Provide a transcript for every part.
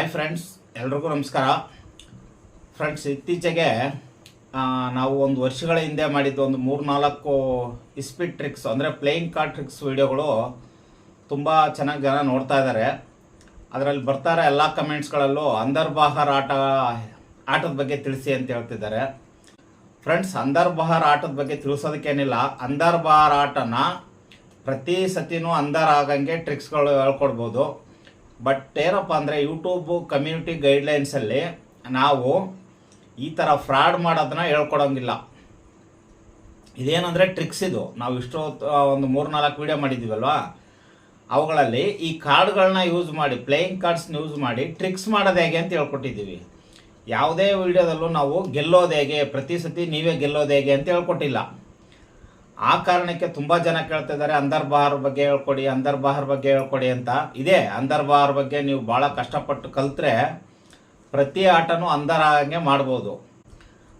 Hi friends ಎಲ್ರಿಗೂ ನಮಸ್ಕಾರ. Friends ಇತ್ತೀಚೆಗೆ ನಾವು ಒಂದು ವರ್ಷಗಳ ಹಿಂದೆ ಮಾಡಿದ್ದು ಒಂದು ಮೂರು ನಾಲ್ಕು ಇಸ್ಪಿಟ್ ಟ್ರಿಕ್ಸ್ ಅಂದರೆ ಪ್ಲೇಯಿಂಗ್ ಕಾರ್ಡ್ ಟ್ರಿಕ್ಸ್ ವಿಡಿಯೋಗಳು ತುಂಬ ಚೆನ್ನಾಗಿ ಜನ ನೋಡ್ತಾ ಇದ್ದಾರೆ ಅದರಲ್ಲಿ ಬರ್ತಾರೆ ಎಲ್ಲ ಕಮೆಂಟ್ಸ್ಗಳಲ್ಲೂ ಅಂದರ್ಬಹಾರ್ ಆಟ, ಆಟದ ಬಗ್ಗೆ ತಿಳಿಸಿ ಅಂತ ಹೇಳ್ತಿದ್ದಾರೆ. ಫ್ರೆಂಡ್ಸ್ ಅಂದರ್ ಬಹಾರ್ ಆಟದ ಬಗ್ಗೆ ತಿಳಿಸೋದಕ್ಕೇನಿಲ್ಲ. ಅಂದರ್ ಬಹಾರ್ ಆಟನ ಪ್ರತಿ ಸತಿನೂ ಅಂದರ್ ಆಗಂಗೆ ಟ್ರಿಕ್ಸ್ಗಳು ಹೇಳ್ಕೊಡ್ಬೋದು. ಬಟ್ ಏನಪ್ಪ ಅಂದರೆ ಯೂಟ್ಯೂಬು ಕಮ್ಯುನಿಟಿ ಗೈಡ್ಲೈನ್ಸಲ್ಲಿ ನಾವು ಈ ಥರ ಫ್ರಾಡ್ ಮಾಡೋದನ್ನ ಹೇಳ್ಕೊಡೋಂಗಿಲ್ಲ. ಇದೇನಂದರೆ ಟ್ರಿಕ್ಸ್ ಇದು. ನಾವು ಇಷ್ಟೋ ಒಂದು ಮೂರು ನಾಲ್ಕು ವೀಡಿಯೋ ಮಾಡಿದ್ದೀವಲ್ವಾ ಅವುಗಳಲ್ಲಿ ಈ ಕಾರ್ಡ್ಗಳನ್ನ ಯೂಸ್ ಮಾಡಿ ಪ್ಲೇಯಿಂಗ್ ಕಾರ್ಡ್ಸ್ನ ಯೂಸ್ ಮಾಡಿ ಟ್ರಿಕ್ಸ್ ಮಾಡೋದು ಹೇಗೆ ಅಂತ ಹೇಳ್ಕೊಟ್ಟಿದ್ದೀವಿ. ಯಾವುದೇ ವಿಡಿಯೋದಲ್ಲೂ ನಾವು ಗೆಲ್ಲೋದು ಹೇಗೆ, ಪ್ರತಿ ಸತಿ ನೀವೇ ಗೆಲ್ಲೋದು ಹೇಗೆ ಅಂತ ಹೇಳ್ಕೊಟ್ಟಿಲ್ಲ. ಆ ಕಾರಣಕ್ಕೆ ತುಂಬ ಜನ ಕೇಳ್ತಿದ್ದಾರೆ ಅಂದರ್ ಬಹಾರ್ ಬಗ್ಗೆ ಹೇಳ್ಕೊಡಿ, ಅಂದರ್ ಬಹಾರ್ ಬಗ್ಗೆ ಹೇಳ್ಕೊಡಿ ಅಂತ. ಇದೆ, ಅಂದರ್ ಬಹಾರ್ ಬಗ್ಗೆ ನೀವು ಭಾಳ ಕಷ್ಟಪಟ್ಟು ಕಲ್ತ್ರೆ ಪ್ರತಿ ಆಟನೂ ಅಂದರ್ ಆಗಂಗೆ ಮಾಡ್ಬೋದು.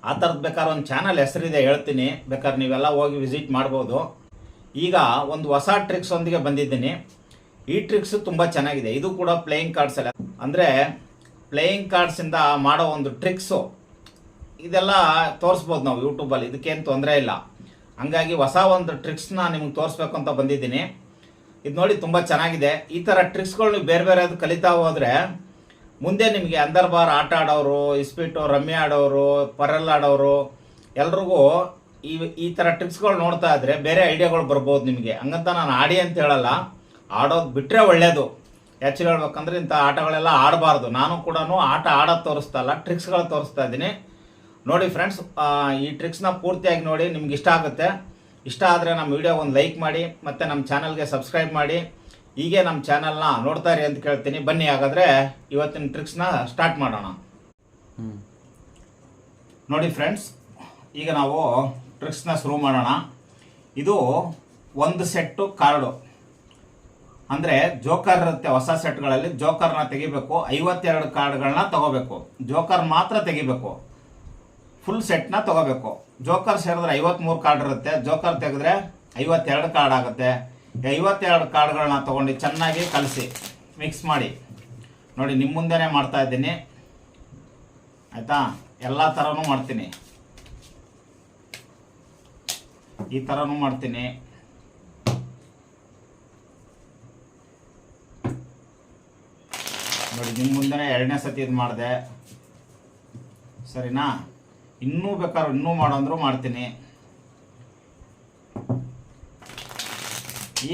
ಆ ಥರದ್ದು ಬೇಕಾದ್ರೆ ಒಂದು ಚಾನಲ್ ಹೆಸರಿದೆ, ಹೇಳ್ತೀನಿ. ಬೇಕಾದ್ರೆ ನೀವೆಲ್ಲ ಹೋಗಿ ವಿಸಿಟ್ ಮಾಡ್ಬೋದು. ಈಗ ಒಂದು ಹೊಸ ಟ್ರಿಕ್ಸ್ ಒಂದಿಗೆ ಬಂದಿದ್ದೀನಿ. ಈ ಟ್ರಿಕ್ಸ್ ತುಂಬ ಚೆನ್ನಾಗಿದೆ. ಇದು ಕೂಡ ಪ್ಲೇಯಿಂಗ್ ಕಾರ್ಡ್ಸ್ ಅಲ್ಲ. ಅಂದರೆ ಪ್ಲೇಯಿಂಗ್ ಕಾರ್ಡ್ಸಿಂದ ಮಾಡೋ ಒಂದು ಟ್ರಿಕ್ಸು ಇದೆಲ್ಲ ತೋರಿಸ್ಬೋದು ನಾವು ಯೂಟ್ಯೂಬಲ್ಲಿ ಇದಕ್ಕೇನು ತೊಂದರೆ ಇಲ್ಲ. ಹಂಗಾಗಿ ಹೊಸ ಒಂದು ಟ್ರಿಕ್ಸ್ನ ನಿಮ್ಗೆ ತೋರಿಸ್ಬೇಕು ಅಂತ ಬಂದಿದ್ದೀನಿ. ಇದು ನೋಡಿ ತುಂಬ ಚೆನ್ನಾಗಿದೆ. ಈ ಥರ ಟ್ರಿಕ್ಸ್ಗಳು ನೀವು ಬೇರೆ ಬೇರೆ ಅದು ಕಲಿತಾ ಹೋದರೆ, ಮುಂದೆ ನಿಮಗೆ ಅಂದರ್ ಬಾರ್ ಆಟ ಆಡೋರು ಇಸ್ಪೀಟು ರಮ್ಮಿ ಆಡೋರು ಪರಲ್ ಆಡೋರು, ಎಲ್ರಿಗೂ ಈ ಈ ಥರ ಟ್ರಿಕ್ಸ್ಗಳು ನೋಡ್ತಾ ಇದ್ರೆ ಬೇರೆ ಐಡಿಯಾಗಳು ಬರ್ಬೋದು ನಿಮಗೆ. ಹಂಗಂತ ನಾನು ಆಡಿ ಅಂತ ಹೇಳಲ್ಲ. ಆಡೋದು ಬಿಟ್ಟರೆ ಒಳ್ಳೆಯದು ಹೆಚ್ಚು ಹೇಳ್ಬೇಕಂದ್ರೆ ಇಂಥ ಆಟಗಳೆಲ್ಲ ಆಡಬಾರ್ದು. ನಾನು ಕೂಡ ಆಟ ಆಡೋದು ತೋರಿಸ್ತಾ ಇಲ್ಲ ಟ್ರಿಕ್ಸ್ಗಳು ತೋರಿಸ್ತಾ ಇದ್ದೀನಿ. ನೋಡಿ ಫ್ರೆಂಡ್ಸ್ ಈ ಟ್ರಿಕ್ಸ್ನ ಪೂರ್ತಿಯಾಗಿ ನೋಡಿ ನಿಮ್ಗೆ ಇಷ್ಟ ಆಗುತ್ತೆ. ಇಷ್ಟ ಆದರೆ ನಮ್ಮ ವಿಡಿಯೋ ಒಂದು ಲೈಕ್ ಮಾಡಿ ಮತ್ತು ನಮ್ಮ ಚಾನಲ್ಗೆ ಸಬ್ಸ್ಕ್ರೈಬ್ ಮಾಡಿ. ಹೀಗೆ ನಮ್ಮ ಚಾನಲ್ನ ನೋಡ್ತಾ ಇರಿ ಅಂತ ಕೇಳ್ತೀನಿ. ಬನ್ನಿ ಹಾಗಾದರೆ ಇವತ್ತಿನ ಟ್ರಿಕ್ಸ್ನ ಸ್ಟಾರ್ಟ್ ಮಾಡೋಣ. ನೋಡಿ ಫ್ರೆಂಡ್ಸ್ ಈಗ ನಾವು ಟ್ರಿಕ್ಸ್ನ ಶುರು ಮಾಡೋಣ. ಇದು ಒಂದು ಸೆಟ್ಟು ಕಾರ್ಡು ಅಂದರೆ ಜೋಕರ್ ಇರುತ್ತೆ ಹೊಸ ಸೆಟ್ಗಳಲ್ಲಿ ಜೋಕರ್ನ ತೆಗಿಬೇಕು. ಐವತ್ತೆರಡು ಕಾರ್ಡ್ಗಳನ್ನ ತಗೋಬೇಕು. ಜೋಕರ್ ಮಾತ್ರ ತೆಗಿಬೇಕು. ಫುಲ್ ಸೆಟ್ನ ತಗೋಬೇಕು. ಜೋಕರ್ ಸೇರಿದ್ರೆ ಐವತ್ಮೂರು ಕಾರ್ಡ್ ಇರುತ್ತೆ. ಜೋಕರ್ ತೆಗೆದ್ರೆ ಐವತ್ತೆರಡು ಕಾರ್ಡ್ ಆಗುತ್ತೆ. ಐವತ್ತೆರಡು ಕಾರ್ಡ್ಗಳನ್ನ ತಗೊಂಡು ಚೆನ್ನಾಗಿ ಕಲಸಿ ಮಿಕ್ಸ್ ಮಾಡಿ. ನೋಡಿ ನಿಮ್ಮ ಮುಂದೆನೇ ಮಾಡ್ತಾ ಇದ್ದೀನಿ. ಆಯಿತಾ? ಎಲ್ಲ ಥರನೂ ಮಾಡ್ತೀನಿ. ಈ ಥರನೂ ಮಾಡ್ತೀನಿ. ನೋಡಿ ನಿಮ್ಮ ಮುಂದೆನೇ ಎರಡನೇ ಸತಿ ಇದು ಮಾಡಿದೆ. ಸರಿನಾ? ಇನ್ನೂ ಬೇಕಾದ್ರೆ ಇನ್ನೂ ಮಾಡೋಂದ್ರು ಮಾಡ್ತೀನಿ.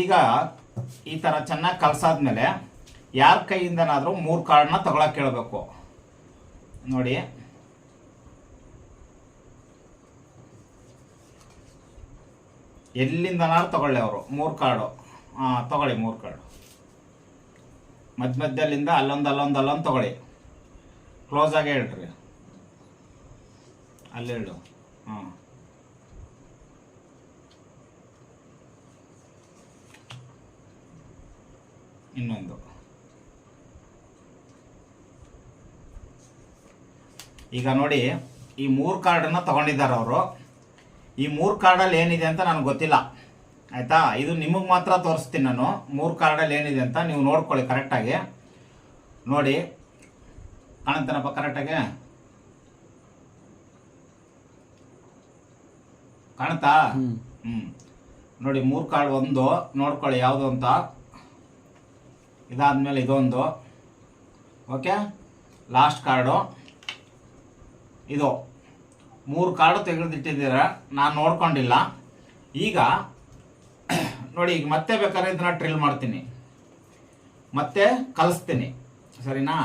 ಈಗ ಈ ಥರ ಚೆನ್ನಾಗಿ ಕಲಸಾದ್ಮೇಲೆ ಯಾರ ಕೈಯಿಂದನಾದರೂ ಮೂರು ಕಾರ್ಡ್ನ ತಗೊಳಕ್ಕೆ ಕೇಳಬೇಕು. ನೋಡಿ. ಎಲ್ಲಿಂದನಾದ್ರು ತಗೊಳ್ಳಿ ಅವರು, ಮೂರು ಕಾರ್ಡು ಹಾಂ ತಗೊಳ್ಳಿ ಮೂರು ಕಾರ್ಡು ಮಧ್ಯ ಮಧ್ಯದಲ್ಲಿಂದ ಅಲ್ಲೊಂದು ಅಲ್ಲೊಂದು ಅಲ್ಲೊಂದು ತಗೊಳ್ಳಿ. ಕ್ಲೋಸ್ ಆಗೇ ಹೇಳ್ರಿ. ಹೇಳು ಹಾಂ. ಇನ್ನೊಂದು. ಈಗ ನೋಡಿ, ಈ ಮೂರು ಕಾರ್ಡನ್ನು ತಗೊಂಡಿದ್ದಾರೆ ಅವರು. ಈ ಮೂರು ಕಾರ್ಡಲ್ಲಿ ಏನಿದೆ ಅಂತ ನನಗೆ ಗೊತ್ತಿಲ್ಲ. ಆಯಿತಾ? ಇದು ನಿಮಗೆ ಮಾತ್ರ ತೋರಿಸ್ತೀನಿ ನಾನು. ಮೂರು ಕಾರ್ಡಲ್ಲಿ ಏನಿದೆ ಅಂತ ನೀವು ನೋಡ್ಕೊಳ್ಳಿ ಕರೆಕ್ಟಾಗಿ ನೋಡಿ ಕಾಣುತ್ತೇನಪ್ಪ ಕರೆಕ್ಟಾಗಿ ಕಾಣುತ್ತಾ? ಹ್ಞೂ ನೋಡಿ ಮೂರು ಕಾರ್ಡ್ ಒಂದು ನೋಡ್ಕೊಳ್ಳಿ ಯಾವುದು ಅಂತ. ಇದಾದ್ಮೇಲೆ ಇದೊಂದು. ಓಕೆ? Last card. ಇದು. ಮೂರು ಕಾರ್ಡು ತೆಗೆದಿಟ್ಟಿದ್ದೀರ? ನಾನು ನೋಡ್ಕೊಂಡಿಲ್ಲ. ಈಗ ನೋಡಿ ಈಗ ಮತ್ತೆ ಬೇಕಾದ್ರೆ ಇದನ್ನ ಟ್ರಿಲ್ ಮಾಡ್ತೀನಿ. ಮತ್ತೆ ಕಲಿಸ್ತೀನಿ. ಸರಿನಾ?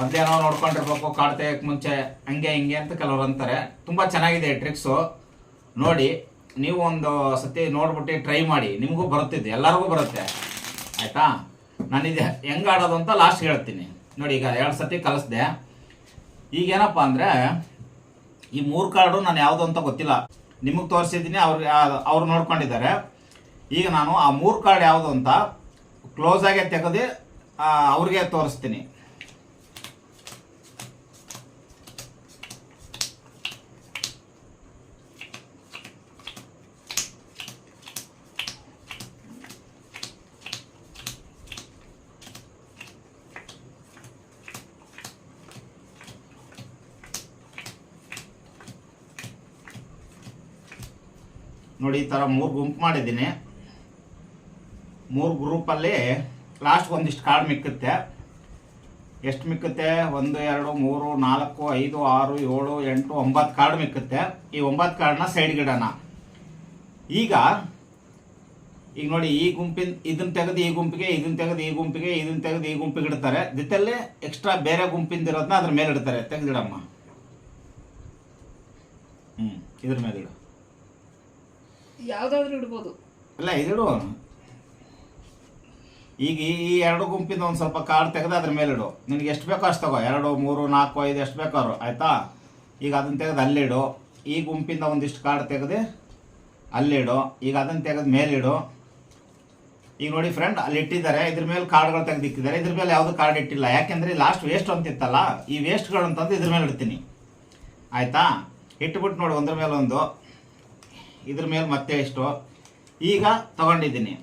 ಮಧ್ಯಾಹ್ನ ನೋಡ್ಕೊಂಡಿರ್ಬೇಕು ಕಾರ್ಡ್ ತೆಗಿಯಕ್ಕೆ ಮುಂಚೆ ಹಂಗೆ ಹಿಂಗೆ ಅಂತ ಕೆಲವ್ರು ಅಂತಾರೆ. ತುಂಬ ಚೆನ್ನಾಗಿದೆ ಟ್ರಿಕ್ಸು ನೋಡಿ, ನೀವು ಒಂದು ಸತಿ ನೋಡ್ಬಿಟ್ಟು ಟ್ರೈ ಮಾಡಿ. ನಿಮಗೂ ಬರುತ್ತಿದೆ, ಎಲ್ಲರಿಗೂ ಬರುತ್ತೆ. ಆಯಿತಾ? ನಾನಿದು ಹೆಂಗೆ ಆಡೋದು ಅಂತ ಲಾಸ್ಟ್ ಹೇಳ್ತೀನಿ. ನೋಡಿ, ಈಗ ಎರಡು ಸತಿ ಕಲಿಸ್ದೆ. ಈಗೇನಪ್ಪ ಅಂದರೆ, ಈ ಮೂರು ಕಾರ್ಡು ನಾನು ಯಾವುದು ಅಂತ ಗೊತ್ತಿಲ್ಲ. ನಿಮಗೆ ತೋರಿಸಿದ್ದೀನಿ, ಅವ್ರು ಅವ್ರು ನೋಡ್ಕೊಂಡಿದ್ದಾರೆ. ಈಗ ನಾನು ಆ ಮೂರು ಕಾರ್ಡ್ ಯಾವುದು ಅಂತ ಕ್ಲೋಸಾಗೆ ತೆಗೆದು ಅವ್ರಿಗೆ ತೋರಿಸ್ತೀನಿ. ನೋಡಿ ಈ ಥರ ಮೂರು ಗುಂಪು ಮಾಡಿದ್ದೀನಿ. ಮೂರು ಗ್ರೂಪಲ್ಲಿ ಲಾಸ್ಟ್ ಒಂದಿಷ್ಟು ಕಾರ್ಡ್ ಮಿಕ್ಕುತ್ತೆ. ಎಷ್ಟು ಮಿಕ್ಕುತ್ತೆ? ಒಂದು, ಎರಡು, ಮೂರು, ನಾಲ್ಕು, ಐದು, ಆರು, ಏಳು, ಎಂಟು, ಒಂಬತ್ತು ಕಾರ್ಡ್ ಮಿಕ್ಕುತ್ತೆ. ಈ ಒಂಬತ್ತು ಸೈಡ್ ಇಡೋಣ ಈಗ ಈಗ ನೋಡಿ ಈ ಗುಂಪಿನ ಇದನ್ನ ತೆಗೆದು ಈ ಗುಂಪಿಗೆ ಇದನ್ನ ತೆಗೆದು ಈ ಗುಂಪಿಗೆ ಇದನ್ನ ತೆಗೆದು ಈ ಗುಂಪಿಗೆ ಇಡ್ತಾರೆ. ಜೊತೆಯಲ್ಲಿ ಎಕ್ಸ್ಟ್ರಾ ಬೇರೆ ಗುಂಪಿಂದ ಇರೋದನ್ನ ಅದ್ರ ಮೇಲೆ ಇಡ್ತಾರೆ. ತೆಗೆದಿಡಮ್ಮ. ಹ್ಮ್, ಇದ್ರ ಮೇಲೆ ಇಡು. ಯಾವ್ದಾದ್ರು ಇಡ್ಬೋದು. ಅಲ್ಲ ಇದಿಡು ಈಗ ಈ ಎರಡು ಗುಂಪಿಂದ ಒಂದು ಸ್ವಲ್ಪ ಕಾರ್ಡ್ ತೆಗೆದು ಅದ್ರ ಮೇಲೆ ಇಡು. ನಿನಗೆ ಎಷ್ಟು ಬೇಕೋ ಅಷ್ಟು ತಗೋ. ಎರಡು, ಮೂರು, ನಾಲ್ಕು, ಐದು ಎಷ್ಟು ಬೇಕಾದ್ರು, ಆಯ್ತಾ? ಈಗ ಅದನ್ನ ತೆಗೆದು ಅಲ್ಲಿಡು ಈ ಗುಂಪಿಂದ ಒಂದಿಷ್ಟು ಕಾರ್ಡ್ ತೆಗೆದು ಅಲ್ಲಿಡು ಈಗ ಅದನ್ನ ತೆಗೆದು ಮೇಲಿಡು ಈಗ ನೋಡಿ ಫ್ರೆಂಡ್ ಅಲ್ಲಿ ಇಟ್ಟಿದ್ದಾರೆ. ಇದ್ರ ಮೇಲೆ ಕಾರ್ಡ್ಗಳು ತೆಗೆದಿಕ್ಕಿದ್ದಾರೆ ಇದ್ರ ಮೇಲೆ ಯಾವುದು ಕಾರ್ಡ್ ಇಟ್ಟಿಲ್ಲ. ಯಾಕೆಂದ್ರೆ ಲಾಸ್ಟ್ ವೇಸ್ಟ್ ಅಂತಿತ್ತಲ್ಲ, ಈ ವೇಸ್ಟ್ಗಳು ಅಂತಂದು ಇದ್ರ ಮೇಲೆ ಇಡ್ತೀನಿ. ಆಯ್ತಾ? ಇಟ್ಬಿಟ್ಟು ನೋಡಿ ಒಂದ್ರ ಮೇಲೆ ಒಂದು. ಇದ್ರ ಮೇಲೆ ಮತ್ತೆ ಇಷ್ಟು ಈಗ ತಗೊಂಡಿದ್ದೀನಿ.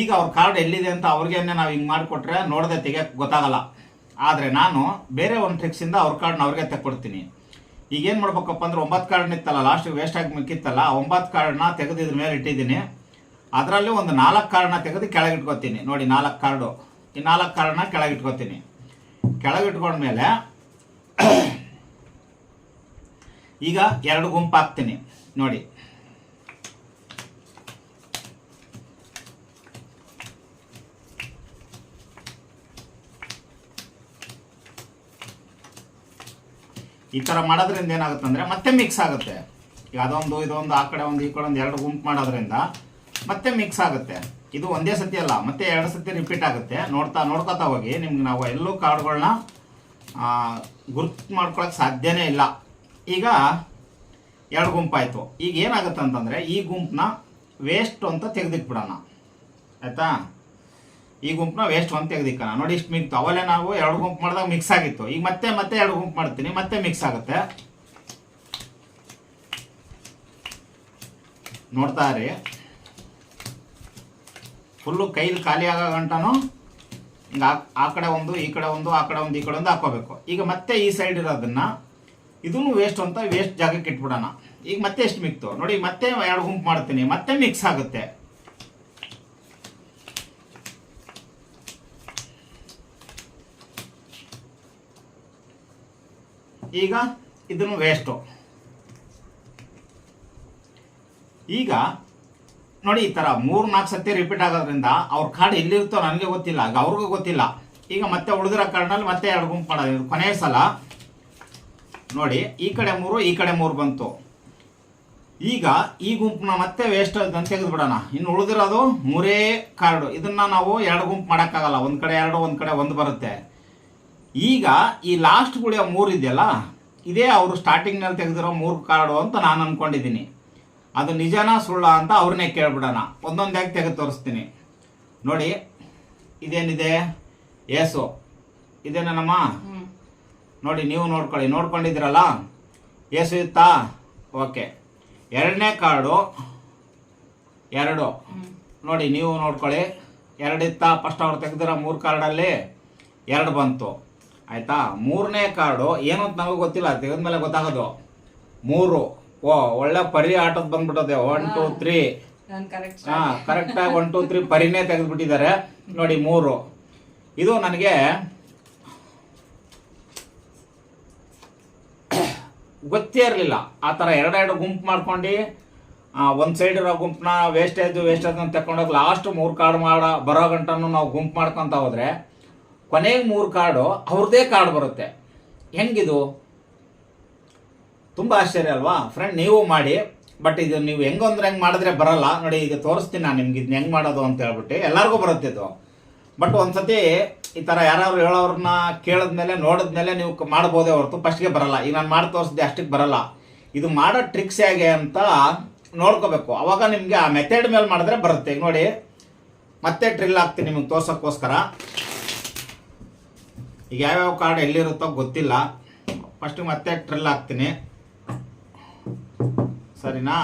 ಈಗ ಅವ್ರ ಕಾರ್ಡ್ ಎಲ್ಲಿದೆ ಅಂತ ಅವ್ರಿಗೆ ನಾವು ಹಿಂಗೆ ಮಾಡಿಕೊಟ್ರೆ ನೋಡದೆ ತೆಗಿಯಕ್ಕೆ ಗೊತ್ತಾಗಲ್ಲ. ಆದರೆ ನಾನು ಬೇರೆ ಒಂದು ಟ್ರಿಕ್ಸಿಂದ ಅವ್ರ ಕಾರ್ಡ್ನ ಅವ್ರಿಗೆ ತೆಕ್ಕೊಡ್ತೀನಿ ಈಗ ಏನು ಮಾಡ್ಬೇಕಪ್ಪ ಅಂದ್ರೆ ಒಂಬತ್ತು ಕಾರ್ಡ್ ಇತ್ತಲ್ಲ ಲಾಸ್ಟಿಗೆ ವೇಸ್ಟ್ ಆಗಿ ಮಿಕ್ಕಿತ್ತಲ್ಲ, ಒಂಬತ್ತು ಕಾರ್ಡ್ನ ತೆಗೆದು ಇದ್ರ ಮೇಲೆ ಇಟ್ಟಿದ್ದೀನಿ. ಅದರಲ್ಲಿ ಒಂದು ನಾಲ್ಕು ಕಾರ್ಡ್ನ ತೆಗೆದು ಕೆಳಗಿಟ್ಕೊತೀನಿ ನೋಡಿ, ನಾಲ್ಕು ಕಾರ್ಡು ಈ ನಾಲ್ಕು ಕಾರ್ಡ್ನ ಕೆಳಗಿಟ್ಕೊತೀನಿ ಕೆಳಗಿಟ್ಕೊಂಡ್ಮೇಲೆ ಈಗ ಎರಡು ಗುಂಪು ಹಾಕ್ತೀನಿ. ನೋಡಿ ಈ ಥರ ಮಾಡೋದ್ರಿಂದ ಏನಾಗುತ್ತೆ ಅಂದರೆ ಮತ್ತೆ ಮಿಕ್ಸ್ ಆಗುತ್ತೆ. ಈಗ ಅದೊಂದು, ಇದೊಂದು, ಆ ಕಡೆ ಒಂದು, ಈ ಕಡೆ ಒಂದು, ಎರಡು ಗುಂಪು ಮಾಡೋದ್ರಿಂದ ಮತ್ತೆ ಮಿಕ್ಸ್ ಆಗುತ್ತೆ. ಇದು ಒಂದೇ ಸತಿ ಅಲ್ಲ, ಮತ್ತೆ ಎರಡು ಸತಿ ರಿಪೀಟ್ ಆಗುತ್ತೆ. ನೋಡ್ತಾ, ನೋಡ್ಕೊತಾ ಹೋಗಿ ನಿಮ್ಗೆ ನಾವು ಎಲ್ಲೂ ಕಾರ್ಡ್ಗಳನ್ನ ಗುರ್ತು ಮಾಡ್ಕೊಳಕ್ಕೆ ಸಾಧ್ಯನೇ ಇಲ್ಲ. ಈಗ ಎರಡು ಗುಂಪಾಯಿತು ಈಗ ಏನಾಗುತ್ತೆ ಅಂತಂದರೆ ಈ ಗುಂಪನ್ನ ವೇಸ್ಟ್ ಅಂತ ತೆಗೆದಿಟ್ಬಿಡೋಣ. ಆಯಿತಾ? ಈ ಗುಂಪನ್ನ ವೇಸ್ಟ್ ಅಂತ ತೆಗೆದಿಕ್ಕೋಣ ನೋಡಿ ಇಷ್ಟು ಮಿಕ್ತು. ಅವಲೇ ನಾವು ಎರಡು ಗುಂಪು ಮಾಡಿದಾಗ ಮಿಕ್ಸ್ ಆಗಿತ್ತು. ಈಗ ಮತ್ತೆ ಮತ್ತೆ ಎರಡು ಗುಂಪು ಮಾಡ್ತೀನಿ. ಮತ್ತೆ ಮಿಕ್ಸ್ ಆಗುತ್ತೆ. ನೋಡ್ತಾ ರೀ ಫುಲ್ಲು ಕೈಲಿ ಖಾಲಿ ಆಗೋ ಗಂಟನು ಹಿಂಗೆ ಆ ಕಡೆ ಒಂದು, ಈ ಕಡೆ ಒಂದು, ಆ ಕಡೆ ಒಂದು, ಈ ಕಡೆ ಒಂದು ಹಾಕೋಬೇಕು. ಈಗ ಮತ್ತೆ ಈ ಸೈಡ್ ಇರೋದನ್ನು ಇದನ್ನು ವೇಸ್ಟ್ ಅಂತ ವೇಸ್ಟ್ ಜಾಗಕ್ಕೆ ಇಟ್ಬಿಡೋಣ. ಈಗ ಮತ್ತೆ ಎಷ್ಟು ಮಿಕ್ತು? ನೋಡಿ, ಮತ್ತೆ ಎರಡು ಗುಂಪು ಮಾಡ್ತೀನಿ. ಮತ್ತೆ ಮಿಕ್ಸ್ ಆಗುತ್ತೆ. ಈಗ ಇದನ್ನು ವೇಸ್ಟು ಈಗ ನೋಡಿ ಈ ಥರ ಮೂರು ನಾಲ್ಕು ಸತಿ ರಿಪೀಟ್ ಆಗೋದ್ರಿಂದ ಅವ್ರ ಕಾರ್ಡ್ ಎಲ್ಲಿರುತ್ತೋ ನನಗೆ ಗೊತ್ತಿಲ್ಲ ಆಗ ಅವ್ರಿಗೂ ಗೊತ್ತಿಲ್ಲ. ಈಗ ಮತ್ತೆ ಉಳಿದಿರೋ ಕಾರ್ಡ್ನಲ್ಲಿ ಮತ್ತೆ ಎರಡು ಗುಂಪು ಮಾಡೋದು. ಕೊನೆಯ ಸಲ. ನೋಡಿ, ಈ ಕಡೆ ಮೂರು, ಈ ಕಡೆ ಮೂರು ಬಂತು. ಈಗ ಈ ಗುಂಪನ್ನ ಮತ್ತೆ ವೇಸ್ಟ್ ಅಂತ ತೆಗೆದುಬಿಡೋಣ. ಇನ್ನು ಉಳಿದಿರೋದು ಮೂರೇ ಕಾರ್ಡು ಇದನ್ನ ನಾವು ಎರಡು ಗುಂಪು ಮಾಡೋಕ್ಕಾಗಲ್ಲ. ಒಂದು ಕಡೆ ಎರಡು, ಒಂದು ಕಡೆ ಒಂದು ಬರುತ್ತೆ. ಈಗ ಈ ಲಾಸ್ಟ್ ಗುಳಿಯ ಮೂರು ಇದೆಯಲ್ಲ ಇದೇ ಅವರು ಸ್ಟಾರ್ಟಿಂಗ್ನಲ್ಲಿ ತೆಗೆದಿರೋ ಮೂರು ಕಾರ್ಡು ಅಂತ ನಾನು ಅನ್ಕೊಂಡಿದ್ದೀನಿ ಅದು ನಿಜನಾ ಸುಳ್ಳ ಅಂತ ಅವ್ರನ್ನೇ ಕೇಳ್ಬಿಡೋಣ. ಒಂದೊಂದಾಗಿ ತೆಗೆದು ತೋರಿಸ್ತೀನಿ. ನೋಡಿ ಇದೇನಿದೆ? ಏಸು. ಇದೇನಮ್ಮ ನೋಡಿ ನೀವು ನೋಡ್ಕೊಳ್ಳಿ. ನೋಡ್ಕೊಂಡಿದ್ದೀರಲ್ಲ? ಏಸು ಇತ್ತಾ? ಓಕೆ. ಎರಡನೇ ಕಾರ್ಡು ಎರಡು. ನೋಡಿ ನೀವು ನೋಡ್ಕೊಳ್ಳಿ. ಎರಡಿತ್ತಾ ಫಸ್ಟ್ ಅವ್ರು ತೆಗೆದಿರೋ ಮೂರು ಕಾರ್ಡಲ್ಲಿ ಎರಡು ಬಂತು. ಆಯ್ತಾ? ಮೂರನೇ ಕಾರ್ಡು ಏನು ಅಂತ ನಮಗೆ ಗೊತ್ತಿಲ್ಲ. ತೆಗೆದ್ಮೇಲೆ ಗೊತ್ತಾಗೋದು. ಮೂರು. ಓ ಒಳ್ಳೆ ಪರಿ ಆಟದ ಬಂದ್ಬಿಟ್ಟದೆ. ಒನ್ ಟೂ ತ್ರೀ ಹಾ ಕರೆಕ್ಟಾಗಿ ಒನ್ ಟೂ ತ್ರೀ ಪರಿನೇ ತೆಗೆದ್ಬಿಟ್ಟಿದ್ದಾರೆ. ನೋಡಿ ಮೂರು. ಇದು ನನಗೆ ಗೊತ್ತೇ ಇರಲಿಲ್ಲ. ಆ ಥರ ಎರಡೆರಡು ಗುಂಪು ಮಾಡ್ಕೊಂಡು ಒಂದು ಸೈಡ್ ಇರೋ ಗುಂಪನ್ನ ವೇಸ್ಟೇಜ್ ವೇಸ್ಟೇಜ್ ಅಂತ ತಗೊಂಡೋಗಿ ಲಾಸ್ಟ್ ಮೂರು ಕಾರ್ಡ್ ಮಾಡ ಬರೋ ಗಂಟನು ನಾವು ಗುಂಪು ಮಾಡ್ಕೊತ ಹೋದ್ರೆ ಕೊನೆಗೆ ಮೂರು ಕಾರ್ಡು ಅವ್ರದ್ದೇ ಕಾರ್ಡ್ ಬರುತ್ತೆ. ಹೆಂಗಿದು? ತುಂಬ ಆಶ್ಚರ್ಯ ಅಲ್ವಾ? ಫ್ರೆಂಡ್ ನೀವು ಮಾಡಿ ಬಟ್ ಇದು ನೀವು ಹೆಂಗಂದ್ರೆ ಹೆಂಗೆ ಮಾಡಿದ್ರೆ ಬರಲ್ಲ. ನೋಡಿ, ಈಗ ತೋರಿಸ್ತೀನಿ ನಾನು ನಿಮ್ಗೆ ಇದನ್ನ ಹೆಂಗೆ ಮಾಡೋದು ಅಂತ ಹೇಳ್ಬಿಟ್ಟು. ಎಲ್ಲರಿಗೂ ಬರುತ್ತೆ ಇದು. ಬಟ್ ಒಂದ್ಸತಿ ಈ ಥರ ಯಾರು ಹೇಳೋರನ್ನ ಕೇಳಿದ್ಮೇಲೆ, ನೋಡಿದ್ಮೇಲೆ ನೀವು ಮಾಡ್ಬೋದೇ ಹೊರತು ಫಸ್ಟ್ಗೆ ಬರಲ್ಲ. ಈಗ ನಾನು ಮಾಡಿ ತೋರಿಸ್ದೆ ಅಷ್ಟಕ್ಕೆ ಬರಲ್ಲ. ಇದು ಮಾಡೋ ಟ್ರಿಕ್ಸ್ ಹೇಗೆ ಅಂತ ನೋಡ್ಕೋಬೇಕು. ಅವಾಗ ನಿಮಗೆ ಆ ಮೆಥಡ್ ಮೇಲೆ ಮಾಡಿದ್ರೆ ಬರುತ್ತೆ. ನೋಡಿ, ಮತ್ತೆ ಡ್ರಿಲ್ ಹಾಕ್ತೀನಿ ನಿಮಗೆ ತೋರ್ಸೋಕ್ಕೋಸ್ಕರ. ಈಗ ಯಾವ್ಯಾವ ಕಾರ್ಡ್ ಎಲ್ಲಿರುತ್ತೋ ಗೊತ್ತಿಲ್ಲ. ಫಸ್ಟ್ ಮತ್ತೆ ಟ್ರಿಲ್ ಹಾಕ್ತೀನಿ. ಸರಿನಾ?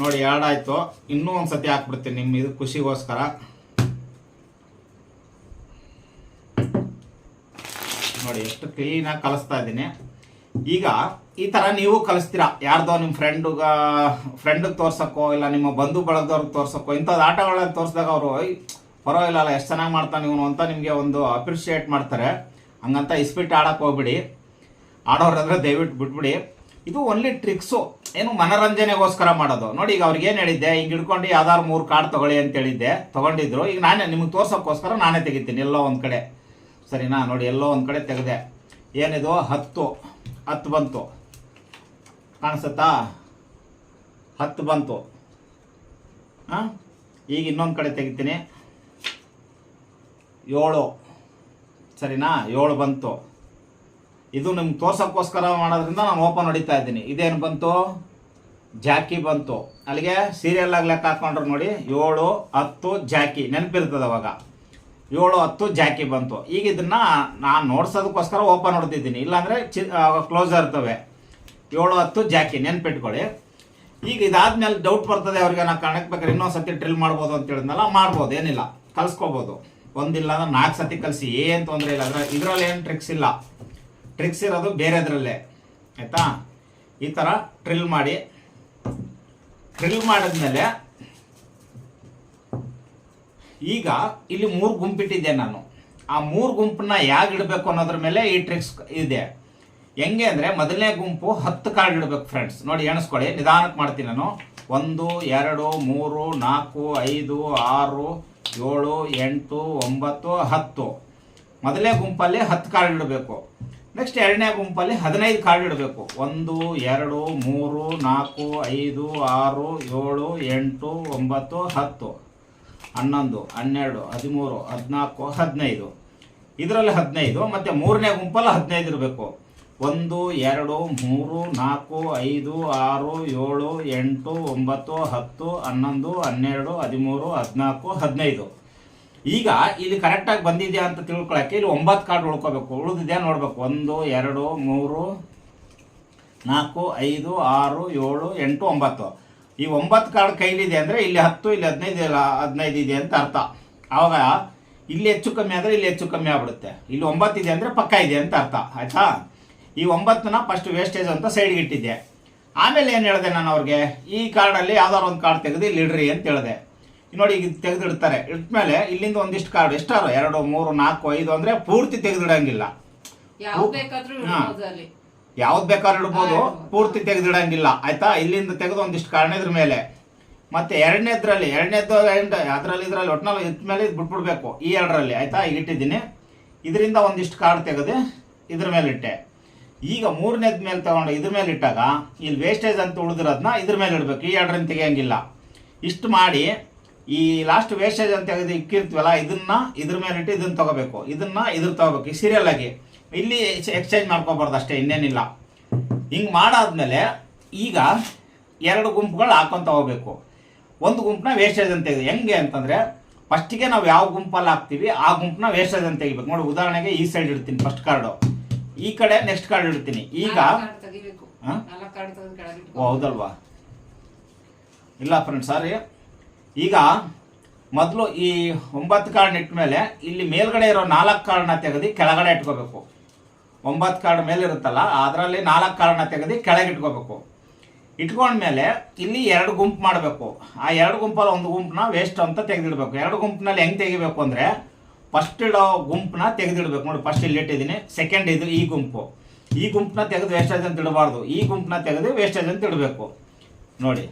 ನೋಡಿ ಎರಡಾಯ್ತು ಇನ್ನೂ ಒಂದು ಸತಿ ಹಾಕ್ಬಿಡ್ತೀನಿ ನಿಮ್ಮ ಇದು ಖುಷಿಗೋಸ್ಕರ. ನೋಡಿ, ಎಷ್ಟು ಕ್ಲೀನಾಗಿ ಕಲಿಸ್ತಾ ಇದ್ದೀನಿ. ಈಗ ಈ ಥರ ನೀವು ಕಲಿಸ್ತೀರಾ? ಯಾರ್ದೋ ನಿಮ್ಮ ಫ್ರೆಂಡುಗ ಫ್ರೆಂಡಿಗೆ ತೋರ್ಸೋಕ್ಕೋ, ಇಲ್ಲ ನಿಮ್ಮ ಬಂಧು ಬಳಗದವ್ರಿಗೆ ತೋರ್ಸೋಕ್ಕೋ ಇಂಥದ್ದು ಆಟಗಳನ್ನ ತೋರಿಸಿದಾಗ ಅವರು ಪರವಾಗಿಲ್ಲ, ಅಲ್ಲ, ಎಷ್ಟು ಚೆನ್ನಾಗಿ ಮಾಡ್ತಾನೆ ಇವನು ಅಂತ ನಿಮಗೆ ಒಂದು ಅಪ್ರಿಷಿಯೇಟ್ ಮಾಡ್ತಾರೆ. ಹಂಗಂತ ಇಸ್ಪಿಟ್ ಆಡಕ್ಕೆ ಹೋಗ್ಬಿಡಿ. ಆಡೋರಾದ್ರೆ ದಯವಿಟ್ಟು ಬಿಟ್ಬಿಡಿ. ಇದು ಓನ್ಲಿ ಟ್ರಿಕ್ಸು ಏನು ಮನರಂಜನೆಗೋಸ್ಕರ ಮಾಡೋದು. ನೋಡಿ, ಈಗ ಅವ್ರಿಗೆ ಏನು ಹೇಳಿದ್ದೆ? ಹಿಂಗೆ ಹಿಡ್ಕೊಂಡು ಯಾವ್ದಾದ್ರು ಮೂರು ಕಾರ್ಡ್ ತಗೊಳ್ಳಿ ಅಂತ ಹೇಳಿದ್ದೆ. ತಗೊಂಡಿದ್ರು. ಈಗ ನಾನೇ ನಿಮಗೆ ತೋರ್ಸೋಕ್ಕೋಸ್ಕರ ನಾನೇ ತೆಗಿತೀನಿ. ಎಲ್ಲೋ ಒಂದು ಕಡೆ. ಸರಿನಾ? ನೋಡಿ, ಎಲ್ಲೋ ಒಂದು ಕಡೆ ತೆಗೆದೆ. ಏನಿದು? ಹತ್ತು. ಹತ್ತು ಬಂತು. ಕಾಣಿಸುತ್ತಾ? ಹತ್ತು ಬಂತು. ಹಾಂ ಈಗ ಇನ್ನೊಂದು ಕಡೆ ತೆಗಿತೀನಿ. ಏಳು. ಸರಿನಾ? ಏಳು ಬಂತು. ಇದು ನಿಮ್ಗೆ ತೋರ್ಸೋಕ್ಕೋಸ್ಕರ ಮಾಡೋದ್ರಿಂದ ನಾನು ಓಪನ್ ಹೊಡಿತಾ ಇದ್ದೀನಿ. ಇದೇನು ಬಂತು? ಜಾಕಿ ಬಂತು. ಅಲ್ಲಿಗೆ ಸೀರಿಯಲ್ ಲೆಕ್ಕ ಹಾಕೊಂಡ್ರು ನೋಡಿ. ಏಳು, ಹತ್ತು, ಜಾಕಿ. ನೆನಪಿರ್ತದೆ ಅವಾಗ. ಏಳು, ಹತ್ತು, ಜಾಕಿ ಬಂತು. ಈಗ ಇದನ್ನ ನಾನು ನೋಡ್ಸೋದಕ್ಕೋಸ್ಕರ ಓಪನ್ ಹೊಡೆದಿದ್ದೀನಿ. ಇಲ್ಲಾಂದರೆ ಚಿ ಕ್ಲೋಸ್ ಇರ್ತವೆ. ಏಳು, ಹತ್ತು, ಜಾಕಿ. ನೆನ್ಪಿಟ್ಕೊಳ್ಳಿ. ಈಗ ಇದಾದ್ಮೇಲೆ ಡೌಟ್ ಬರ್ತದೆ ಅವ್ರಿಗೆ. ನಾನು ಕಾರಣಕ್ಕೆ ಬೇಕಾದ್ರೆ ಇನ್ನೊಂದು ಸತಿ ಡ್ರಿಲ್ ಮಾಡ್ಬೋದು ಅಂತ ಹೇಳಿದ್ನಲ್ಲ, ಮಾಡ್ಬೋದು. ಏನಿಲ್ಲ. ಕಲ್ಸ್ಕೊಬೋದು. ಒಂದಿಲ್ಲ ಅಂದ್ರೆ ನಾಲ್ಕು ಸತಿ ಕಲಿಸಿ ಏನು ತೊಂದರೆ ಇಲ್ಲ. ಅದ್ರ ಇದರಲ್ಲಿ ಏನು ಟ್ರಿಕ್ಸ್ ಇಲ್ಲ. ಟ್ರಿಕ್ಸ್ ಇರೋದು ಬೇರೆದ್ರಲ್ಲೇ. ಆಯ್ತಾ? ಈ ಥರ ಟ್ರಿಲ್ ಮಾಡಿ. ಟ್ರಿಲ್ ಮಾಡಿದ್ಮೇಲೆ ಈಗ ಇಲ್ಲಿ ಮೂರು ಗುಂಪಿಟ್ಟಿದ್ದೆ ನಾನು. ಆ ಮೂರು ಗುಂಪನ್ನ ಯಾಕೆ ಇಡಬೇಕು ಅನ್ನೋದ್ರ ಮೇಲೆ ಈ ಟ್ರಿಕ್ಸ್ ಇದೆ. ಹೆಂಗೆ ಅಂದರೆ ಮೊದಲನೇ ಗುಂಪು ಹತ್ತು ಕಾರ್ಡ್ ಇಡಬೇಕು ಫ್ರೆಂಡ್ಸ್ ನೋಡಿ ಎಣಿಸ್ಕೊಳ್ಳಿ. ನಿಧಾನಕ್ಕೆ ಮಾಡ್ತೀನಿ ನಾನು. ಒಂದು, ಎರಡು, ಮೂರು, ನಾಲ್ಕು, ಐದು, ಆರು ಏಳು, ಎಂಟು, ಒಂಬತ್ತು, ಹತ್ತು. ಮೊದಲನೇ ಗುಂಪಲ್ಲಿ ಹತ್ತು ಕಾರ್ಡ್ ಇಡಬೇಕು. ನೆಕ್ಸ್ಟ್ ಎರಡನೇ ಗುಂಪಲ್ಲಿ ಹದಿನೈದು ಕಾರ್ಡ್ ಇಡಬೇಕು. ಒಂದು, ಎರಡು, ಮೂರು, ನಾಲ್ಕು, ಐದು, ಆರು, ಏಳು, ಎಂಟು, ಒಂಬತ್ತು, ಹತ್ತು. ಹನ್ನೊಂದು, ಹನ್ನೆರಡು, ಹದಿಮೂರು, ಹದಿನಾಲ್ಕು, ಹದಿನೈದು. ಇದರಲ್ಲಿ ಹದಿನೈದು, ಮತ್ತು ಮೂರನೇ ಗುಂಪಲ್ಲಿ ಹದಿನೈದು ಇರಬೇಕು. ಒಂದು, ಎರಡು, ಮೂರು, ನಾಲ್ಕು, ಐದು, ಆರು, ಏಳು, ಎಂಟು, ಒಂಬತ್ತು, ಹತ್ತು, ಹನ್ನೊಂದು, ಹನ್ನೆರಡು, ಹದಿಮೂರು, ಹದಿನಾಲ್ಕು, ಹದಿನೈದು. ಈಗ ಇಲ್ಲಿ ಕರೆಕ್ಟಾಗಿ ಬಂದಿದೆಯಾ ಅಂತ ತಿಳ್ಕೊಳಕ್ಕೆ ಇಲ್ಲಿ ಒಂಬತ್ತು ಕಾರ್ಡ್ ಉಳ್ಕೋಬೇಕು. ಉಳಿದಿದೆಯಾ ನೋಡಬೇಕು. ಒಂದು, ಎರಡು, ಮೂರು, ನಾಲ್ಕು, ಐದು, ಆರು, ಏಳು, ಎಂಟು, ಒಂಬತ್ತು. ಈ ಒಂಬತ್ತು ಕಾರ್ಡ್ ಕೈಲಿದೆ ಅಂದರೆ ಇಲ್ಲಿ ಹತ್ತು, ಇಲ್ಲಿ ಹದಿನೈದು, ಇಲ್ಲ ಹದಿನೈದು ಇದೆ ಅಂತ ಅರ್ಥ. ಆವಾಗ ಇಲ್ಲಿ ಹೆಚ್ಚು ಕಮ್ಮಿ ಆದರೆ ಇಲ್ಲಿ ಹೆಚ್ಚು ಕಮ್ಮಿ ಆಗ್ಬಿಡುತ್ತೆ. ಇಲ್ಲಿ ಒಂಬತ್ತು ಇದೆ ಅಂದರೆ ಪಕ್ಕ ಇದೆ ಅಂತ ಅರ್ಥ. ಆಯ್ತಾ? ಈ ಒಂಬತ್ತನ್ನ ಫಸ್ಟ್ ವೇಸ್ಟೇಜ್ ಅಂತ ಸೈಡ್ಗೆ ಇಟ್ಟಿದ್ದೆ. ಆಮೇಲೆ ಏನು ಹೇಳಿದೆ ನಾನು ಅವ್ರಿಗೆ? ಈ ಕಾರ್ಡಲ್ಲಿ ಯಾವ್ದಾದ್ರು ಒಂದು ಕಾರ್ಡ್ ತೆಗೆದು ಇಲ್ಲಿ ಇಡ್ರಿ ಅಂತ ಹೇಳಿದೆ. ನೋಡಿ ಈಗ ತೆಗೆದಿಡ್ತಾರೆ. ಇಟ್ಮೇಲೆ ಇಲ್ಲಿಂದ ಒಂದಿಷ್ಟು ಕಾರ್ಡ್ ಎಷ್ಟಾರು? ಎರಡು ಮೂರು ನಾಲ್ಕು ಐದು ಅಂದರೆ ಪೂರ್ತಿ ತೆಗೆದಿಡಂಗಿಲ್ಲ. ಯಾವ್ದು ಬೇಕಾದ್ರೂ ಇಡ್ಬೋದು ಪೂರ್ತಿ ತೆಗೆದಿಡಂಗಿಲ್ಲ. ಆಯ್ತಾ? ಇಲ್ಲಿಂದ ತೆಗೆದು ಒಂದಿಷ್ಟು ಕಾರಣದ್ರ ಮೇಲೆ. ಮತ್ತೆ ಎರಡನೇದ್ರಲ್ಲಿ ಎರಡನೇದ್ದು ಅದರಲ್ಲಿ ಇದರಲ್ಲಿ ಒಟ್ಟಿನಲ್ಲಿ ಇಟ್ಟ ಮೇಲೆ ಇದು ಬಿಟ್ಬಿಡ್ಬೇಕು. ಈ ಎರಡರಲ್ಲಿ. ಆಯ್ತಾ? ಈಗ ಇಟ್ಟಿದ್ದೀನಿ. ಇದರಿಂದ ಒಂದಿಷ್ಟು ಕಾರ್ಡ್ ತೆಗೆದು ಇದ್ರ ಮೇಲೆ ಇಟ್ಟೆ. ಈಗ ಮೂರನೇದ ಮೇಲೆ ತಗೊಂಡು ಇದ್ರ ಮೇಲೆ ಇಟ್ಟಾಗ, ಇಲ್ಲಿ ವೇಸ್ಟೇಜ್ ಅಂತ ಉಳಿದಿರೋದನ್ನ ಇದ್ರ ಮೇಲೆ ಇಡಬೇಕು, ಈ ಎರಡರಿಂದ ತೆಗಿಯಂಗಿಲ್ಲ. ಇಷ್ಟು ಮಾಡಿ, ಈ ಲಾಸ್ಟ್ ವೇಸ್ಟೇಜ್ ಅಂತ ತೆಗೆದು ಇಕ್ಕಿರ್ತೀವಲ್ಲ, ಇದನ್ನ ಇದ್ರ ಮೇಲೆ ಇಟ್ಟು ಇದನ್ನ ತಗೋಬೇಕು. ಇದನ್ನ ಇದ್ರ ತಗೋಬೇಕು, ಈ ಸೀರಿಯಲ್ ಆಗಿ. ಇಲ್ಲಿ ಎಕ್ಸ್ಚೇಂಜ್ ಮಾಡ್ಕೋಬಾರ್ದು ಅಷ್ಟೇ, ಇನ್ನೇನಿಲ್ಲ. ಹಿಂಗೆ ಮಾಡಾದ್ಮೇಲೆ ಈಗ ಎರಡು ಗುಂಪುಗಳು ಹಾಕೊಂತ ಹೋಗ್ಬೇಕು. ಒಂದು ಗುಂಪನ್ನ ವೇಸ್ಟೇಜ್ ಅಂತ ತೆಗೆದು, ಹೆಂಗೆ ಅಂತಂದ್ರೆ ಫಸ್ಟಿಗೆ ನಾವು ಯಾವ ಗುಂಪಲ್ಲಿ ಹಾಕ್ತೀವಿ, ಆ ಗುಂಪನ್ನ ವೇಸ್ಟೇಜ್ ಅಂತ ತೆಗಿಬೇಕು. ನೋಡಿ, ಉದಾಹರಣೆಗೆ ಈ ಸೈಡ್ ಇಡ್ತೀನಿ ಫಸ್ಟ್ ಕಾರ್ಡು ಈ ಕಡೆ ನೆಕ್ಸ್ಟ್ ಕಾರ್ಡ್ ಇಡ್ತೀನಿ. ಈಗ ಹೌದಲ್ವಾ? ಇಲ್ಲ ಫ್ರೆಂಡ್ ಸಾರಿ ಈಗ ಮೊದಲು ಈ ಒಂಬತ್ತು ಕಾರ್ಡ್ ಇಟ್ಟ ಮೇಲೆ ಇಲ್ಲಿ ಮೇಲ್ಗಡೆ ಇರೋ ನಾಲ್ಕು ಕಾರ್ಡ್ನ ತೆಗೆದು ಕೆಳಗಡೆ ಇಟ್ಕೋಬೇಕು. ಒಂಬತ್ತು ಕಾರ್ಡ್ ಮೇಲೆ ಇರುತ್ತಲ್ಲ ಅದರಲ್ಲಿ ನಾಲ್ಕು ಕಾರ್ಡ್ನ ತೆಗೆದು ಕೆಳಗೆ ಇಟ್ಕೋಬೇಕು. ಇಟ್ಕೊಂಡ್ಮೇಲೆ ಇಲ್ಲಿ ಎರಡು ಗುಂಪು ಮಾಡಬೇಕು. ಆ ಎರಡು ಗುಂಪಲ್ಲಿ ಒಂದು ಗುಂಪನ್ನ ವೇಸ್ಟ್ ಅಂತ ತೆಗೆದಿಡಬೇಕು. ಎರಡು ಗುಂಪಿನಲ್ಲಿ ಹೆಂಗೆ ತೆಗಿಬೇಕು ಅಂದರೆ ಫಸ್ಟ್ ಇಡೋ ಗುಂಪನ್ನ ತೆಗೆದಿಡ್ಬೇಕು. ನೋಡಿ ಫಸ್ಟ್ ಇಲ್ಲಿ ಇಟ್ಟಿದ್ದೀನಿ. ಸೆಕೆಂಡ್ ಇದು ಈ ಗುಂಪು. ಈ ಗುಂಪನ್ನ ತೆಗೆದು ವೇಸ್ಟೇಜ್ ಅಂತ ಇಡಬಾರ್ದು. ಈ ಗುಂಪನ್ನ ತೆಗೆದು ವೇಸ್ಟೇಜ್ ಅಂತ ಇಡಬೇಕು. ನೋಡಿ.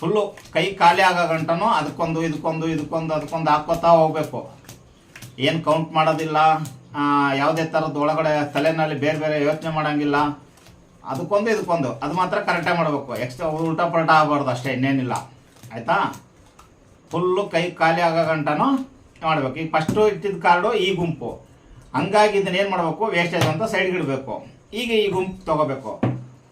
ಫುಲ್ಲು ಕೈ ಖಾಲಿ ಆಗೋ ಗಂಟನು ಅದಕ್ಕೊಂದು, ಇದಕ್ಕೊಂದು ಇದಕ್ಕೊಂದು, ಅದಕ್ಕೊಂದು ಹಾಕೋತಾ ಹೋಗ್ಬೇಕು. ಏನು ಕೌಂಟ್ ಮಾಡೋದಿಲ್ಲ. ಯಾವುದೇ ಥರದ್ದು ಒಳಗಡೆ ತಲೆನಲ್ಲಿ ಬೇರೆ ಬೇರೆ ಯೋಚನೆ ಮಾಡೋಂಗಿಲ್ಲ. ಅದಕ್ಕೊಂದು ಇದಕ್ಕೊಂದು ಅದು ಮಾತ್ರ ಕರೆಕ್ಟಾಗಿ ಮಾಡಬೇಕು. ಎಕ್ಸ್ಟ್ರಾ ಉಲ್ಟಾ ಪಲ್ಟಾ ಆಗಬಾರ್ದು ಅಷ್ಟೇ, ಇನ್ನೇನಿಲ್ಲ. ಆಯಿತಾ? ಫುಲ್ಲು ಕೈ ಖಾಲಿ ಆಗೋ ಗಂಟನು ಮಾಡಬೇಕು. ಈಗ ಫಸ್ಟು ಇಟ್ಟಿದ್ದ ಕಾರ್ಡು ಈ ಗುಂಪು. ಹಂಗಾಗಿ ಇದನ್ನ ಏನು ಮಾಡಬೇಕು? ವೇಸ್ಟೇಜ್ ಅಂತ ಸೈಡ್ಗೆ ಇಡಬೇಕು. ಈಗ ಈ ಗುಂಪು ತಗೋಬೇಕು.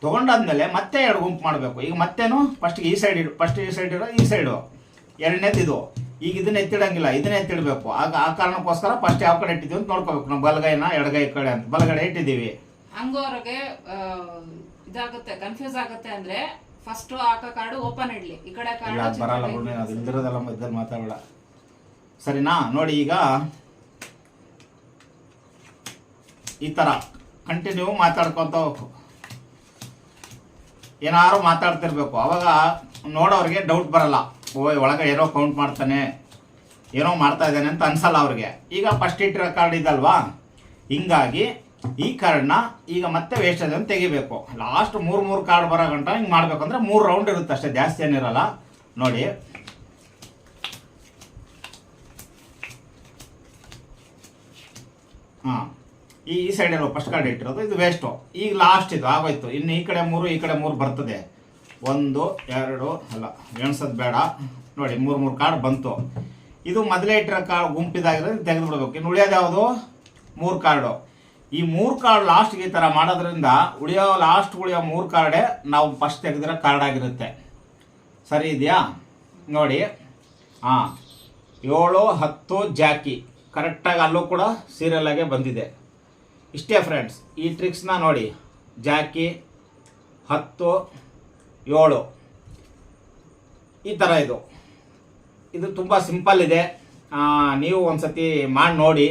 ತೊಗೊಂಡಾದ್ಮೇಲೆ ಮತ್ತೆ ಎರಡು ಗುಂಪು ಮಾಡಬೇಕು. ಈಗ ಮತ್ತೇನು? ಫಸ್ಟ್ ಈ ಸೈಡ್ ಇಡು ಫಸ್ಟ್ ಈ ಸೈಡ್ ಇಡೋ, ಈ ಸೈಡು ಎರಡನೇದು ಇದು. ಈಗ ಇದನ್ನ ಎತ್ತಿಡಂಗಿಲ್ಲ, ಇದನ್ನ ಎತ್ತಿಡಬೇಕು. ಆಗ ಆ ಕಾರಣಕ್ಕೋಸ್ಕರ ಫಸ್ಟ್ ಯಾವ ಕಡೆ ಇಟ್ಟಿದ್ದೀವಿ ಅಂತ ನೋಡ್ಕೋಬೇಕು. ನಾವು ಬಲಗೈನ ಎಡಗೈ ಕಡೆ ಅಂತ. ಬಲಗಡೆ ಇಟ್ಟಿದ್ದೀವಿ. ಹಂಗೂ ಅವ್ರಿಗೆ ಇದಾಗುತ್ತೆ ಕನ್ಫ್ಯೂಸ್ ಆಗುತ್ತೆ ಅಂದ್ರೆ ಫಸ್ಟ್ ಹಾಕೋ ಕಾರ್ಡ್ ಓಪನ್ ಇಡ್ಲಿ. ಈ ಕಡೆ ಇಲ್ಲ ಅದು ಬರಲ್ಲ ಬಿಡು ಕಾರ್ಡ್ ನೀನು ಅದು ಇಲ್ದಿರೋದೆಲ್ಲ ಮಧ್ಯದಲ್ಲಿ ಮಾತಾಡಬೇಡ ಸರಿನಾ? ನೋಡಿ ಈಗ ಈ ಥರ ಕಂಟಿನ್ಯೂ ಮಾತಾಡ್ಕೊತ ಹೋಗ್ಬೇಕು ಏನಾರು ಮಾತಾಡ್ತಿರ್ಬೇಕು. ಅವಾಗ ನೋಡೋರಿಗೆ ಡೌಟ್ ಬರಲ್ಲ. ಓ ಒಳಗೆ ಏನೋ ಕೌಂಟ್ ಮಾಡ್ತಾನೆ ಏನೋ ಮಾಡ್ತಾ ಇದ್ದಾನೆ ಅಂತ ಅನ್ಸಲ್ಲ ಅವ್ರಿಗೆ. ಈಗ ಫಸ್ಟ್ ಇಟ್ಟಿರೋ ಕಾರ್ಡ್ ಇದಲ್ವಾ? ಹಿಂಗಾಗಿ ಈ ಕಾರ್ಡ್ನ ಈಗ ಮತ್ತೆ ವೇಸ್ಟ್ ಅಂತ ತೆಗಿಬೇಕು. ಲಾಸ್ಟ್ ಮೂರು ಮೂರು ಕಾರ್ಡ್ ಬರೋ ಗಂಟ ಹಿಂಗೆ ಮಾಡ್ಬೇಕಂದ್ರೆ ಮೂರು ರೌಂಡ್ ಇರುತ್ತೆ ಅಷ್ಟೇ, ಜಾಸ್ತಿ ಏನಿರಲ್ಲ. ನೋಡಿ. ಹಾಂ, ಈ ಈ ಸೈಡಲ್ಲಿ ಫಸ್ಟ್ ಕಾರ್ಡ್ ಇಟ್ಟಿರೋದು, ಇದು ವೇಸ್ಟು ಈಗ ಲಾಸ್ಟ್ ಇದು ಆಗೋಯ್ತು. ಇನ್ನು ಈ ಕಡೆ ಮೂರು, ಈ ಕಡೆ ಮೂರು ಬರ್ತದೆ. ಒಂದು, ಎರಡು, ಅಲ್ಲ, ಎಣ್ಸೋದು ಬೇಡ. ನೋಡಿ, ಮೂರು ಮೂರು ಕಾರ್ಡ್ ಬಂತು. ಇದು ಮೊದಲೇ ಇಟ್ಟಿರೋ ಕಾರ್ಡ್ ಗುಂಪಿದಾಗಿರೋದು ತೆಗೆದು ಬಿಡ್ಬೇಕು ಇನ್ನು ಉಳಿಯೋದು ಯಾವುದು? ಮೂರು ಕಾರ್ಡು ಈ ಮೂರು ಕಾರ್ಡ್ ಲಾಸ್ಟ್ಗೆ ಈ ಥರ ಮಾಡೋದ್ರಿಂದ ಉಳಿಯೋ ಲಾಸ್ಟ್ ಉಳಿಯೋ ಮೂರು ಕಾರ್ಡೇ ನಾವು ಫಸ್ಟ್ ತೆಗೆದಿರೋ ಕಾರ್ಡ್ ಆಗಿರುತ್ತೆ. ಸರಿ ಇದೆಯಾ? ನೋಡಿ. ಹಾಂ ಏಳು ಹತ್ತು ಜಾಕಿ. ಕರೆಕ್ಟಾಗಿ ಅಲ್ಲೂ ಕೂಡ ಸೀರಿಯಲ್ಲಾಗೆ ಬಂದಿದೆ. ಇಷ್ಟೇ ಫ್ರೆಂಡ್ಸ್ ಈ ಟ್ರಿಕ್ಸ್ನ ನೋಡಿ. ಜಾಕಿ, ಹತ್ತು, ಏಳು. ಈ ಥರ ಇದು. ಇದು ತುಂಬ ಸಿಂಪಲ್ ಇದೆ. ನೀವು ನೀವು ಒಂದ್ಸತಿ ಮಾಡಿ ನೋಡಿ.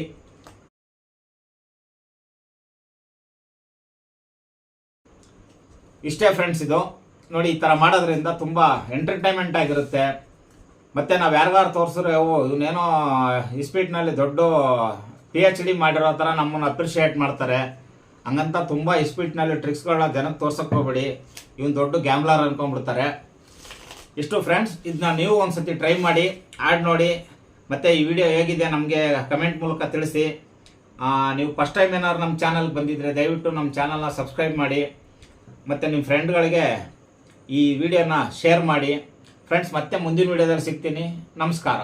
ಇಷ್ಟೇ ಫ್ರೆಂಡ್ಸ್ ಇದು. ನೋಡಿ, ಈ ಥರ ಮಾಡೋದ್ರಿಂದ ತುಂಬ ಎಂಟರ್ಟೈನ್ಮೆಂಟ್ ಆಗಿರುತ್ತೆ. ಮತ್ತೆ ನಾವು ಯಾರಿಗಾರು ತೋರಿಸಿದ್ರೆ, ಓ, ಇವನೇನೋ ಇಸ್ಪೀಟ್ನಲ್ಲಿ ದೊಡ್ಡ ಪಿ ಎಚ್ ಡಿ ಮಾಡಿರೋ ಥರ ನಮ್ಮನ್ನು ಅಪ್ರಿಷಿಯೇಟ್ ಮಾಡ್ತಾರೆ. ಹಂಗಂತ ತುಂಬ ಇಸ್ಪೀಟ್ನಲ್ಲಿ ಟ್ರಿಕ್ಸ್ಗಳನ್ನ ಜನಕ್ಕೆ ತೋರ್ಸಕ್ಕೆ ಹೋಗ್ಬೇಡಿ. ಇವನು ದೊಡ್ಡ ಗ್ಯಾಮ್ಲರ್ ಅನ್ಕೊಂಡ್ಬಿಡ್ತಾರೆ. ಇಷ್ಟು ಫ್ರೆಂಡ್ಸ್ ಇದನ್ನ ನೀವು ಒಂದ್ಸತಿ ಟ್ರೈ ಮಾಡಿ ಆಡ್ ನೋಡಿ. ಮತ್ತು ಈ ವಿಡಿಯೋ ಹೇಗಿದೆ ನಮಗೆ ಕಮೆಂಟ್ ಮೂಲಕ ತಿಳಿಸಿ. ನೀವು ಫಸ್ಟ್ ಟೈಮ್ ಏನಾದ್ರು ನಮ್ಮ ಚಾನಲ್ಗೆ ಬಂದಿದ್ರೆ ದಯವಿಟ್ಟು ನಮ್ಮ ಚಾನಲ್ನ ಸಬ್ಸ್ಕ್ರೈಬ್ ಮಾಡಿ. ಮತ್ತು ನಿಮ್ಮ ಫ್ರೆಂಡ್ಗಳಿಗೆ ಈ ವಿಡಿಯೋನ ಶೇರ್ ಮಾಡಿ. ಫ್ರೆಂಡ್ಸ್ ಮತ್ತೆ ಮುಂದಿನ ವಿಡಿಯೋದಲ್ಲಿ ಸಿಗ್ತೀನಿ. ನಮಸ್ಕಾರ.